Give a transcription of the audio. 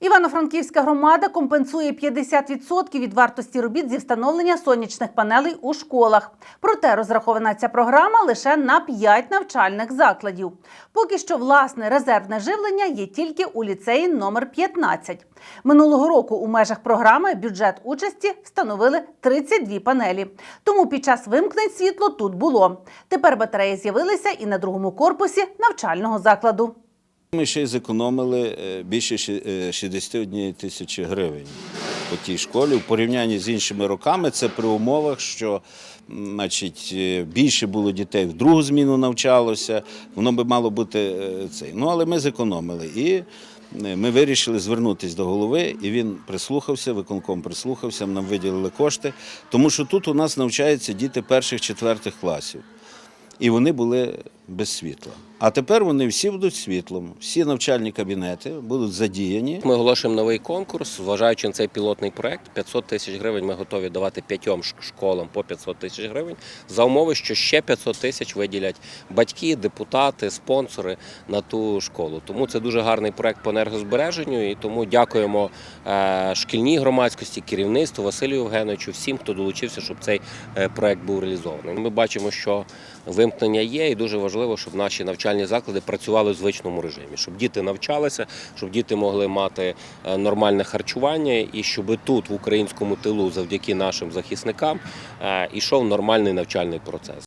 Івано-Франківська громада компенсує 50% від вартості робіт зі встановлення сонячних панелей у школах. Проте розрахована ця програма лише на 5 навчальних закладів. Поки що власне резервне живлення є тільки у ліцеї номер 15. Минулого року у межах програми бюджет участі встановили 32 панелі. Тому під час вимкнень світло тут було. Тепер батареї з'явилися і на другому корпусі навчального закладу. Ми ще й зекономили е, більше ші- е, 61 тисячі гривень по тій школі. В порівнянні з іншими роками це при умовах, що значить, е, більше було дітей в другу зміну навчалося, воно би мало бути цей. Ну, але ми зекономили. І ми вирішили звернутися до голови, і він прислухався, виконком прислухався, нам виділили кошти, тому що тут у нас навчаються діти перших-четвертих класів. І вони були без світла. А тепер вони всі будуть світлом, всі навчальні кабінети будуть задіяні. Ми оголошуємо новий конкурс, вважаючи на цей пілотний проект. 500 тисяч гривень ми готові давати п'ятьом школам по 500 тисяч гривень за умови, що ще 500 тисяч виділять батьки, депутати, спонсори на ту школу. Тому це дуже гарний проект по енергозбереженню. І тому дякуємо е, шкільній громадськості, керівництву Василю Євгеновичу, всім, хто долучився, щоб цей е, проект був реалізований. Ми бачимо, що вимкнення є, і дуже важливо, щоб наші навчальні заклади працювали в звичному режимі, щоб діти навчалися, щоб діти могли мати е, нормальне харчування, і щоб тут, в українському тилу, завдяки нашим захисникам, е, ішов нормальний навчальний процес.